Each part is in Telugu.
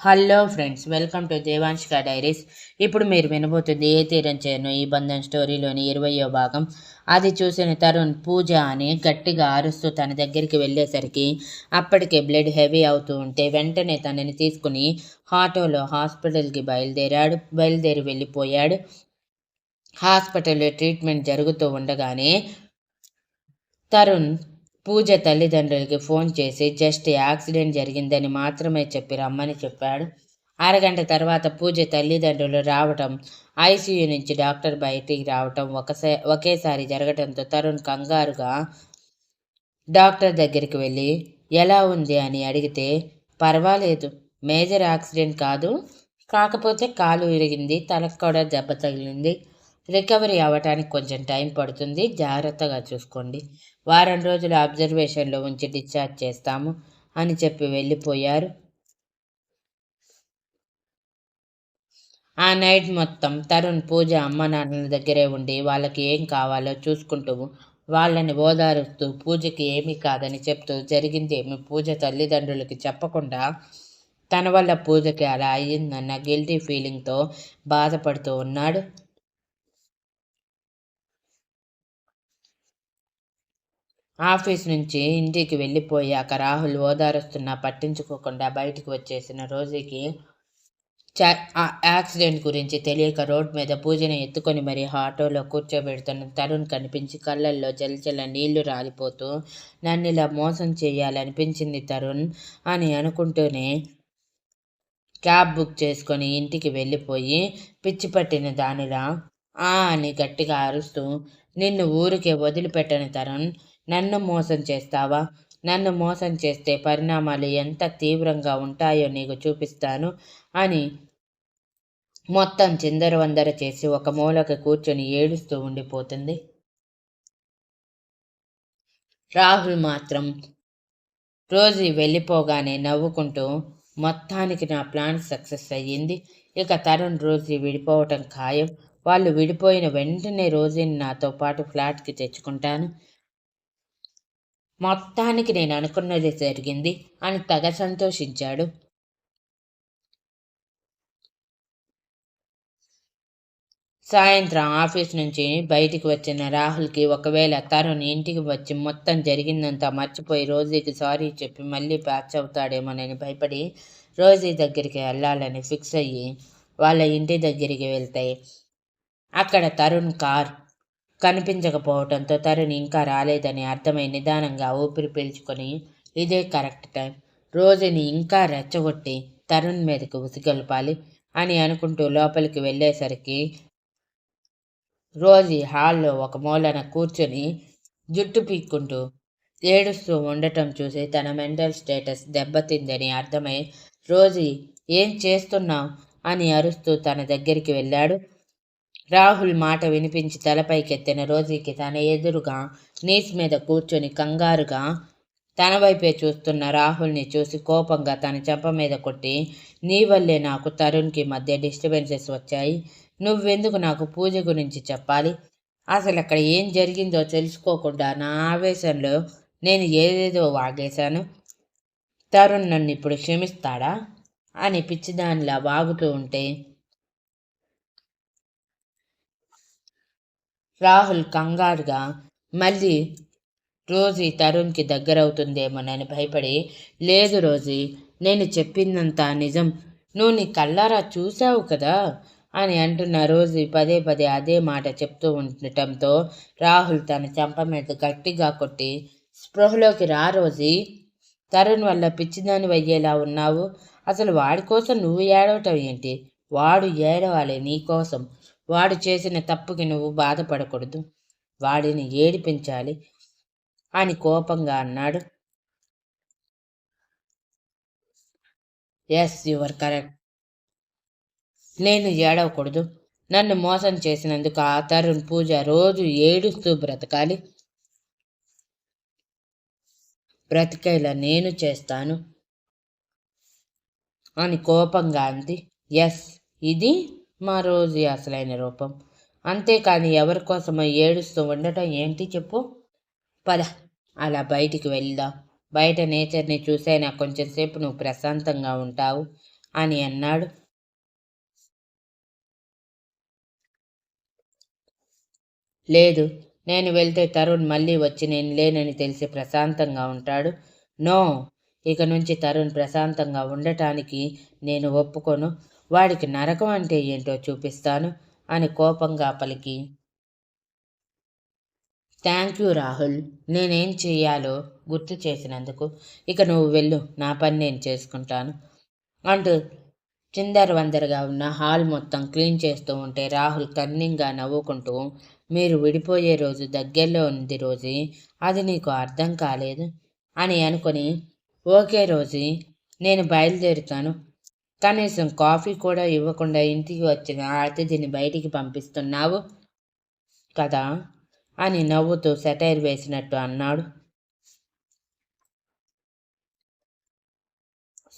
Hello friends welcome to Devanshika diaries. ఇప్పుడు మీరు వినబోతుంది ఏ తీరం చేయను ఈ బంధం స్టోరీలోని ఇరవయో భాగం. అది చూసిన తరుణ్ పూజ అని గట్టిగా అరుస్తూ తన దగ్గరికి వెళ్ళేసరికి అప్పటికే బ్లడ్ హెవీ అవుతూ ఉంటే వెంటనే తనని తీసుకుని ఆటోలో హాస్పిటల్కి బయలుదేరాడు. బయలుదేరి వెళ్ళిపోయాడు. హాస్పిటల్లో ట్రీట్మెంట్ జరుగుతూ ఉండగానే తరుణ్ పూజ తల్లిదండ్రులకి ఫోన్ చేసి జస్ట్ యాక్సిడెంట్ జరిగిందని మాత్రమే చెప్పి రమ్మని చెప్పాడు. అరగంట తర్వాత పూజ తల్లిదండ్రులు రావటం ఐసీయూ నుంచి డాక్టర్ బయటికి రావటం ఒకసే ఒకేసారి జరగటంతో తరుణ్ కంగారుగా డాక్టర్ దగ్గరికి వెళ్ళి ఎలా ఉంది? అని అడిగితే పర్వాలేదు. మేజర్ యాక్సిడెంట్ కాదు. కాకపోతే కాలు విరిగింది తలకు కూడా దెబ్బ తగిలింది. రికవరీ అవ్వటానికి కొంచెం టైం పడుతుంది. జాగ్రత్తగా చూసుకోండి. వారం రోజులు అబ్జర్వేషన్లో ఉంచి డిశ్చార్జ్ చేస్తాము అని చెప్పి వెళ్ళిపోయారు. ఆ నైట్ మొత్తం తరుణ్ పూజ అమ్మ నాన్నల దగ్గరే ఉండి వాళ్ళకి ఏం కావాలో చూసుకుంటూ వాళ్ళని ఓదారుస్తూ పూజకి ఏమీ కాదని చెప్తూ జరిగింది ఏమి పూజ తల్లిదండ్రులకి చెప్పకుండా తన వల్ల పూజకి అలా అయ్యిందన్న గిల్టీ ఫీలింగ్తో బాధపడుతూ ఉన్నాడు. ఆఫీస్ నుంచి ఇంటికి వెళ్ళిపోయాక రాహుల్ ఓదారుస్తున్నా పట్టించుకోకుండా బయటకు వచ్చేసిన రోజుకి యాక్సిడెంట్ గురించి తెలియక రోడ్ మీద పూజను ఎత్తుకొని మరి ఆటోలో కూర్చోబెడుతున్న తరుణ్ కనిపించి కళ్ళల్లో జలజల నీళ్ళు రాలిపోతూ నన్ను ఇలా మోసం చేయాలనిపించింది తరుణ్ అని అనుకుంటూనే క్యాబ్ బుక్ చేసుకొని ఇంటికి వెళ్ళిపోయి పిచ్చి పట్టిన దానిలా ఆ అని గట్టిగా అరుస్తూ నిన్ను ఊరికే వదిలిపెట్టని తరుణ్ నన్ను మోసం చేస్తావా? నన్ను మోసం చేస్తే పరిణామాలు ఎంత తీవ్రంగా ఉంటాయో నీకు చూపిస్తాను అని మొత్తం చిందరవందర చేసి ఒక మూలకి కూర్చొని ఏడుస్తూ ఉండిపోతుంది. రాహుల్ మాత్రం రోజు వెళ్ళిపోగానే నవ్వుకుంటూ మొత్తానికి నా ప్లాన్ సక్సెస్ అయ్యింది. ఇక తరుణ్ రోజు విడిపోవటం ఖాయం. వాళ్ళు విడిపోయిన వెంటనే రోజుని నాతో పాటు ఫ్లాట్కి తెచ్చుకుంటాను. మొత్తానికి నేను అనుకున్నది జరిగింది అని తెగ సంతోషించాడు. సాయంత్రం ఆఫీస్ నుంచి బయటికి వచ్చిన రాహుల్కి ఒకవేళ తరుణ్ ఇంటికి వచ్చి మొత్తం జరిగిందంతా మర్చిపోయి రోజీకి సారీ చెప్పి మళ్ళీ ప్యాచ్ అవుతాడేమోనని భయపడి రోజీ దగ్గరికి వెళ్ళాలని ఫిక్స్ అయ్యి వాళ్ళ ఇంటి దగ్గరికి వెళ్తాయి అక్కడ తరుణ్ కార్ కనిపించకపోవడంతో తరుణ్ ఇంకా రాలేదని అర్థమై నిదానంగా ఊపిరి పీల్చుకొని ఇదే కరెక్ట్ టైం. రోజుని ఇంకా రెచ్చగొట్టి తరుణ్ మీదకి ఉసిగొల్పాలి అని అనుకుంటూ లోపలికి వెళ్ళేసరికి రోజీ హాల్లో ఒక మూలన కూర్చొని జుట్టు పీక్కుంటూ ఏడుస్తూ ఉండటం చూసి తన మెంటల్ స్టేటస్ దెబ్బతిందని అర్థమై రోజీ ఏం చేస్తున్నావు? అని అరుస్తూ తన దగ్గరికి వెళ్ళాడు. రాహుల్ మాట వినిపించి తలపైకెత్తిన రోజీకి తన ఎదురుగా నీస్ మీద కూర్చొని కంగారుగా తన వైపే చూస్తున్న రాహుల్ని చూసి కోపంగా తన చెంప మీద కొట్టి నీ వల్లే నాకు తరుణ్కి మధ్య డిస్టర్బెన్సెస్ వచ్చాయి. నువ్వెందుకు నాకు పూజ గురించి చెప్పాలి? అసలు అక్కడ ఏం జరిగిందో తెలుసుకోకుండా నా ఆవేశంలో నేను ఏదేదో వాగేశాను. తరుణ్ నన్ను ఇప్పుడు క్షమిస్తాడా? అని పిచ్చిదానిలా వాగుతూ ఉంటే రాహుల్ కంగారుగా మళ్ళీ రోజీ తరుణ్కి దగ్గరవుతుందేమోనని భయపడి లేదు రోజీ నేను చెప్పిందంతా నిజం. నువ్వు నీ కళ్ళారా చూసావు కదా? అని అంటున్న రోజీ పదే పదే అదే మాట చెప్తూ ఉండటంతో రాహుల్ తన చెంప మీద గట్టిగా కొట్టి స్పృహలోకి రా రోజీ తరుణ్ వల్ల పిచ్చిదాని అయ్యేలా ఉన్నావు. అసలు వాడి కోసం నువ్వు ఏడవటం ఏంటి? వాడు ఏడవాలి నీ కోసం. వాడు చేసిన తప్పుకి నువ్వు బాధపడకూడదు. వాడిని ఏడిపించాలి అని కోపంగా అన్నాడు. ఎస్ యువర్ కరెక్ట్ నేను ఏడవకూడదు. నన్ను మోసం చేసినందుకు ఆ తరుణ్ పూజ రోజు ఏడుస్తూ బ్రతకాలి. బ్రతికేలా నేను చేస్తాను అని కోపంగా అంది. ఎస్ ఇది మా రోజు అసలైన రూపం. అంతేకాని ఎవరి కోసమో ఏడుస్తూ ఉండటం ఏంటి చెప్పు. పద అలా బయటికి వెళ్దాం. బయట నేచర్ని చూసైనా కొంచెం సేపు నువ్వు ప్రశాంతంగా ఉంటావు అని అన్నాడు. లేదు నేను వెళ్తే తరుణ్ మళ్ళీ వచ్చి నేను లేనని తెలిసి ప్రశాంతంగా ఉంటాడు. నో ఇక నుంచి తరుణ్ ప్రశాంతంగా ఉండటానికి నేను ఒప్పుకోను. వాడికి నరకం అంటే ఏంటో చూపిస్తాను అని కోపంగా పలికి. Thank you Rahul. నేనేం చెయ్యాలో గుర్తు చేసినందుకు ఇక నువ్వు వెళ్ళు నా పని నేను చేసుకుంటాను అంటూ చిందర వందరగా ఉన్న హాల్ మొత్తం క్లీన్ చేస్తూ ఉంటే రాహుల్ కన్నింగా నవ్వుకుంటూ మీరు విడిపోయే రోజు దగ్గరలో ఉంది రోజు అది నీకు అర్థం కాలేదు అని అనుకొని ఓకే రోజు నేను బయలుదేరుతాను కనీసం కాఫీ కూడా ఇవ్వకుండా ఇంటికి వచ్చిన అతిథిని బయటికి పంపిస్తున్నావు కదా అని నవ్వుతూ సెటైర్ వేసినట్టు అన్నాడు.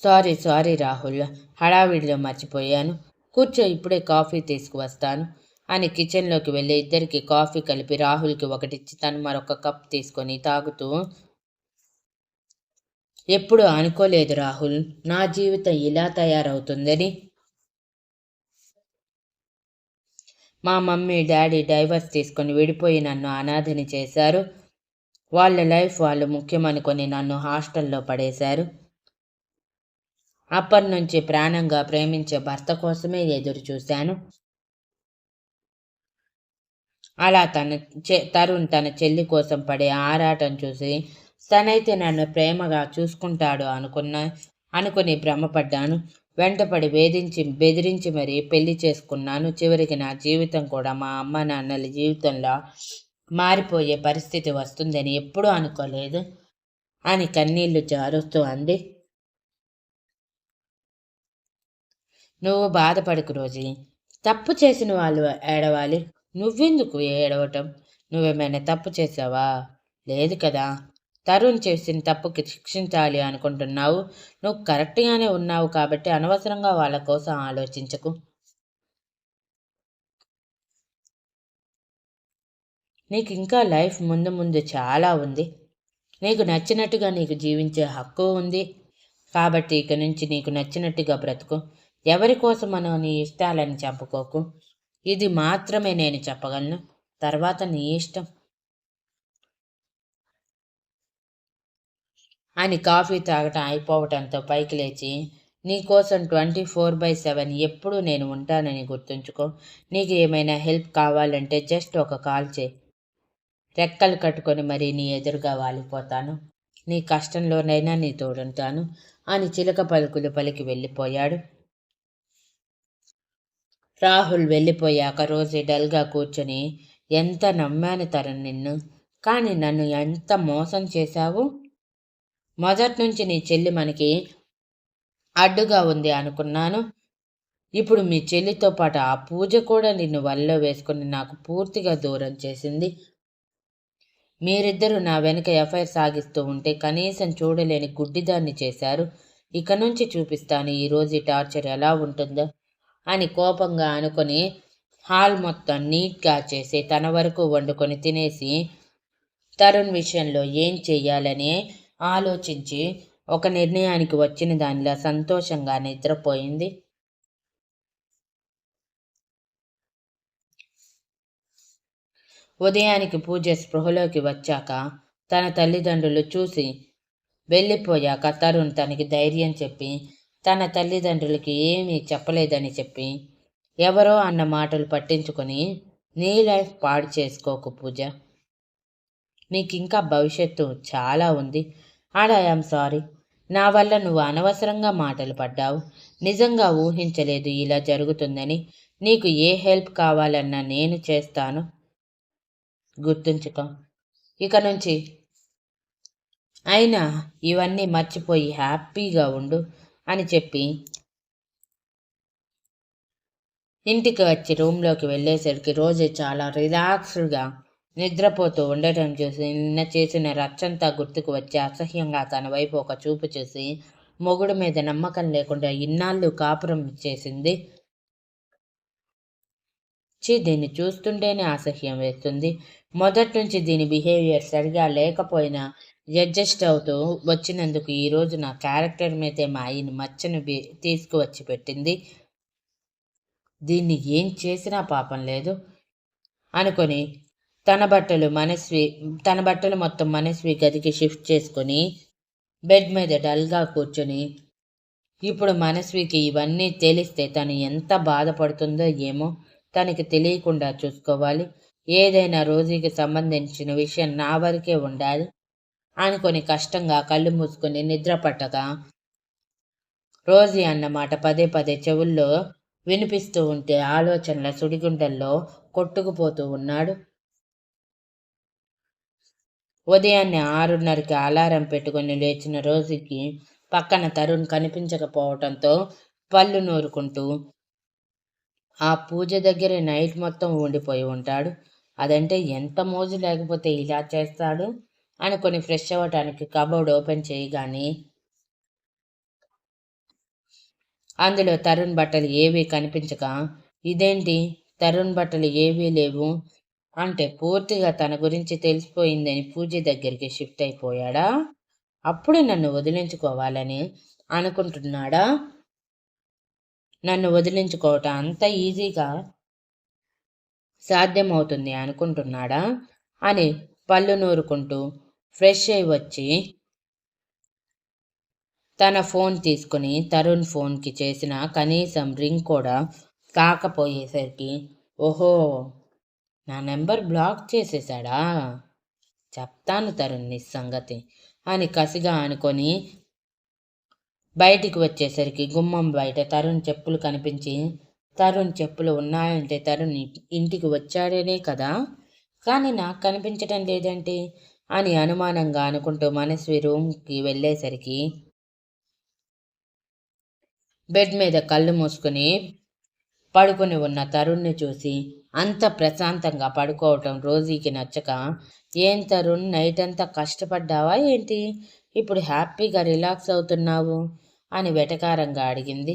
సారీ సారీ రాహుల్ హడావిడిలో మర్చిపోయాను. కూర్చో ఇప్పుడే కాఫీ తీసుకువస్తాను అని కిచెన్లోకి వెళ్ళి ఇద్దరికి కాఫీ కలిపి రాహుల్కి ఒకటిచ్చి తను మరొక కప్ తీసుకొని తాగుతూ ఎప్పుడు అనుకోలేదు రాహుల్. నా జీవితం ఇలా తయారవుతుందని. మా మమ్మీ డాడీ డైవర్స్ తీసుకొని విడిపోయి నన్ను అనాథని చేశారు. వాళ్ళ లైఫ్ వాళ్ళు ముఖ్యమనుకొని నన్ను హాస్టల్లో పడేశారు. అప్పటి నుంచి ప్రాణంగా ప్రేమించే భర్త కోసమే ఎదురు చూశాను. అలా తన చె తరుణ్ తన చెల్లి కోసం పడే ఆరాటం చూసి తనైతే నన్ను ప్రేమగా చూసుకుంటాడు అనుకున్న అనుకుని భ్రమపడ్డాను. వెంటపడి వేధించి బెదిరించి మరీ పెళ్ళి చేసుకున్నాను. చివరికి నా జీవితం కూడా మా అమ్మ నాన్నల జీవితంలో మారిపోయే పరిస్థితి వస్తుందని ఎప్పుడూ అనుకోలేదు. అని కన్నీళ్ళు జారుస్తూ అంది. నువ్వు బాధపడకు రోజీ. తప్పు చేసిన వాళ్ళు ఏడవాలి. నువ్వెందుకు ఏడవటం? నువ్వేమైనా తప్పు చేసావా లేదు కదా. తరుణ్ చేసిన తప్పుకి శిక్షించాలి అనుకుంటున్నావు. నువ్వు కరెక్ట్గానే ఉన్నావు కాబట్టి అనవసరంగా వాళ్ళ కోసం ఆలోచించకు. నీకు ఇంకా లైఫ్ ముందు ముందు చాలా ఉంది. నీకు నచ్చినట్టుగా నీకు జీవించే హక్కు ఉంది. కాబట్టి ఇక నుంచి నీకు నచ్చినట్టుగా బ్రతుకు. ఎవరి కోసమనో నీ ఇష్టాలని చంపుకోకు. ఇది మాత్రమే నేను చెప్పగలను. తర్వాత నీ ఇష్టం. అని కాఫీ తాగటం అయిపోవటంతో పైకి లేచి నీకోసం ట్వంటీ ఫోర్ బై సెవెన్ ఎప్పుడూ నేను ఉంటానని గుర్తుంచుకో. నీకు ఏమైనా హెల్ప్ కావాలంటే జస్ట్ ఒక కాల్ చేయి. రెక్కలు కట్టుకొని మరి నీ ఎదురుగా వాలిపోతాను. నీ కష్టంలోనైనా నీ తోడుంటాను అని చిలక పలుకులు పలికి వెళ్ళిపోయాడు. రాహుల్ వెళ్ళిపోయాక రోజు డల్గా కూర్చొని ఎంత నమ్మాను తరుణ్ నిన్ను. కానీ నన్ను ఎంత మోసం చేశావు? మొదటి నుంచి నీ చెల్లి మనకి అడ్డుగా ఉంది అనుకున్నాను. ఇప్పుడు మీ చెల్లితో పాటు ఆ పూజ కూడా నిన్ను వల్లో వేసుకుని నాకు పూర్తిగా దూరం చేసింది. మీరిద్దరూ నా వెనుక ఎఫ్ఐఆర్ సాగిస్తూ ఉంటే కనీసం చూడలేని గుడ్డిదాన్ని చేశారు. ఇక నుంచి చూపిస్తాను ఈరోజు ఈ టార్చర్ ఎలా ఉంటుందో అని కోపంగా అనుకొని హాల్ మొత్తం నీట్గా చేసి తన వరకు వండుకొని తినేసి తరుణ్ విషయంలో ఏం చెయ్యాలని ఆలోచించి ఒక నిర్ణయానికి వచ్చిన దానిలా సంతోషంగా నిద్రపోయింది. ఉదయానికి పూజ స్పృహలోకి వచ్చాక తన తల్లిదండ్రులు చూసి వెళ్ళిపోయాక తరుణ్ తనకి ధైర్యం చెప్పి తన తల్లిదండ్రులకి ఏమీ చెప్పలేదని చెప్పి ఎవరో అన్న మాటలు పట్టించుకొని నీ లైఫ్ పాడు చేసుకోకు పూజ. నీకు ఇంకా భవిష్యత్తు చాలా ఉంది. And sorry. నా వల్ల నువ్వు అనవసరంగా మాటలు పడ్డావు. నిజంగా ఊహించలేదు ఇలా జరుగుతుందని. నీకు ఏ హెల్ప్ కావాలన్నా నేను చేస్తాను. గుర్తుంచుకో. ఇక నుంచి అయినా ఇవన్నీ మర్చిపోయి హ్యాపీగా ఉండు అని చెప్పి ఇంటికి వచ్చి రూమ్లోకి వెళ్ళేసరికి రోజు చాలా రిలాక్స్డ్గా నిద్రపోతూ ఉండటం చూసి నిన్న చేసిన రచ్చంతా గుర్తుకు వచ్చి అసహ్యంగా తన వైపు ఒక చూపు చూసి మొగుడు మీద నమ్మకం లేకుండా ఇన్నాళ్ళు కాపురం చేసింది చి దీన్ని చూస్తుంటేనే అసహ్యం వేస్తుంది. మొదటి నుంచి దీని బిహేవియర్ సరిగా లేకపోయినా అడ్జస్ట్ అవుతూ వచ్చినందుకు ఈరోజు నా క్యారెక్టర్ మీదే మా ఆయన మచ్చను తీసుకువచ్చి పెట్టింది. దీన్ని ఏం చేసినా పాపం లేదు అనుకొని తన బట్టలు మనస్వి తన బట్టలు మొత్తం మనస్వి గదికి షిఫ్ట్ చేసుకొని బెడ్ మీద డల్గా కూర్చొని ఇప్పుడు మనస్వికి ఇవన్నీ తెలిస్తే తను ఎంత బాధపడుతుందో ఏమో తనకి తెలియకుండా చూసుకోవాలి. ఏదైనా రోజుకి సంబంధించిన విషయం నా వరకే ఉండాలి అనుకొని కష్టంగా కళ్ళు మూసుకొని నిద్ర పట్టగా రోజీ అన్నమాట పదే పదే చెవుల్లో వినిపిస్తూ ఉంటే ఆలోచనల సుడిగుండల్లో కొట్టుకుపోతూ ఉన్నాడు. ఉదయాన్నే ఆరున్నరకి అలారం పెట్టుకుని లేచిన రోజుకి పక్కన తరుణ్ కనిపించకపోవటంతో పళ్ళు నూరుకుంటూ ఆ పూజ దగ్గర నైట్ మొత్తం ఉండిపోయి ఉంటాడు. అదంటే ఎంత మోజు లేకపోతే ఇలా చేస్తాడు అనుకొని ఫ్రెష్ అవ్వటానికి కబోర్డ్ ఓపెన్ చేయగానే అందులో తరుణ్ బట్టలు ఏవీ కనిపించక ఇదేంటి? తరుణ్ బట్టలు ఏవీ లేవు? అంటే పూర్తిగా తన గురించి తెలిసిపోయిందని పూజ దగ్గరికి షిఫ్ట్ అయిపోయాడా? అప్పుడే నన్ను వదిలించుకోవాలని అనుకుంటున్నాడా? నన్ను వదిలించుకోవటం అంత ఈజీగా సాధ్యమవుతుంది అనుకుంటున్నాడా? అని పళ్ళు నూరుకుంటూ ఫ్రెష్ అయి వచ్చి తన ఫోన్ తీసుకుని తరుణ్ ఫోన్కి చేసిన కనీసం రింగ్ కూడా కాకపోయేసరికి ఓహో! నా నెంబర్ బ్లాక్ చేసేశాడా? చెప్తాను తరుణ్ నీ సంగతి అని కసిగా అనుకొని బయటికి వచ్చేసరికి గుమ్మం బయట తరుణ్ చెప్పులు కనిపించి తరుణ్ చెప్పులు ఉన్నాయంటే తరుణ్ ఇంటికి వచ్చాడనే కదా? కానీ నాకు కనిపించడం లేదంటే? అని అనుమానంగా అనుకుంటూ మనస్వి రూమ్కి వెళ్ళేసరికి బెడ్ మీద కళ్ళు మూసుకుని పడుకుని ఉన్న తరుణ్ని చూసి అంత ప్రశాంతంగా పడుకోవటం రోజీకి నచ్చక ఏం తరుణ్ నైట్ అంతా కష్టపడ్డావా ఏంటి? ఇప్పుడు హ్యాపీగా రిలాక్స్ అవుతున్నావు? అని వెటకారంగా అడిగింది.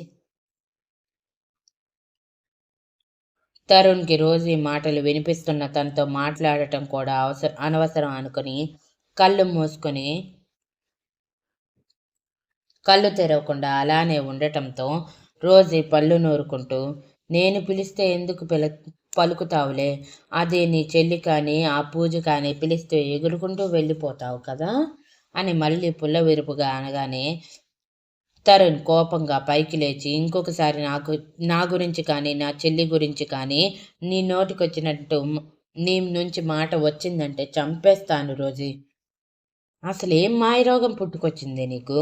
తరుణ్కి రోజీ మాటలు వినిపిస్తున్న తనతో మాట్లాడటం కూడా అవసరం అనవసరం అనుకుని కళ్ళు మూసుకొని కళ్ళు తెరవకుండా అలానే ఉండటంతో రోజీ పళ్ళు నూరుకుంటూ నేను పిలిస్తే ఎందుకు పిల పలుకుతావులే. అదే నీ చెల్లి కానీ ఆ పూజ కానీ పిలిస్తే ఎగురుకుంటూ వెళ్ళిపోతావు కదా? అని మళ్ళీ పుల్ల విరుపుగా అనగానే తరుణ్ కోపంగా పైకి లేచి ఇంకొకసారి నాకు నా గురించి కానీ నా చెల్లి గురించి కానీ నీ నోటికొచ్చినట్టు నీ నుంచి మాట వచ్చిందంటే చంపేస్తాను రోజీ. అసలు ఏం మాయరోగం పుట్టుకొచ్చింది నీకు?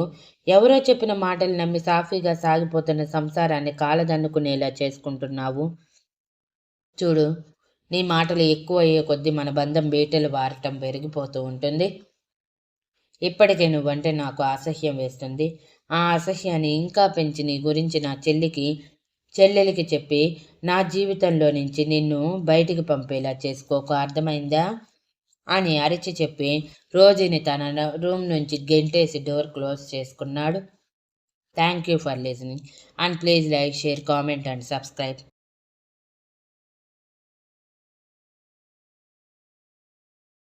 ఎవరో చెప్పిన మాటలు నమ్మి సాఫీగా సాగిపోతున్న సంసారాన్ని కాలదన్నుకునేలా చేసుకుంటున్నావు? చూడు నీ మాటలు ఎక్కువ అయ్యే కొద్దీ మన బంధం బీటలు వారటం పెరిగిపోతూ ఉంటుంది. ఇప్పటికే నువ్వంటే నాకు అసహ్యం వేస్తుంది. ఆ అసహ్యాన్ని ఇంకా పెంచి నీ గురించి నా చెల్లికి చెల్లెలికి చెప్పి నా జీవితంలో నుంచి నిన్ను బయటికి పంపేలా చేసుకోకు అర్థమైందా? అని అరిచి చెప్పి రోజుని తన రూమ్ నుంచి గెంటేసి డోర్ క్లోజ్ చేసుకున్నాడు. Thank you for listening. And please like share comment and subscribe.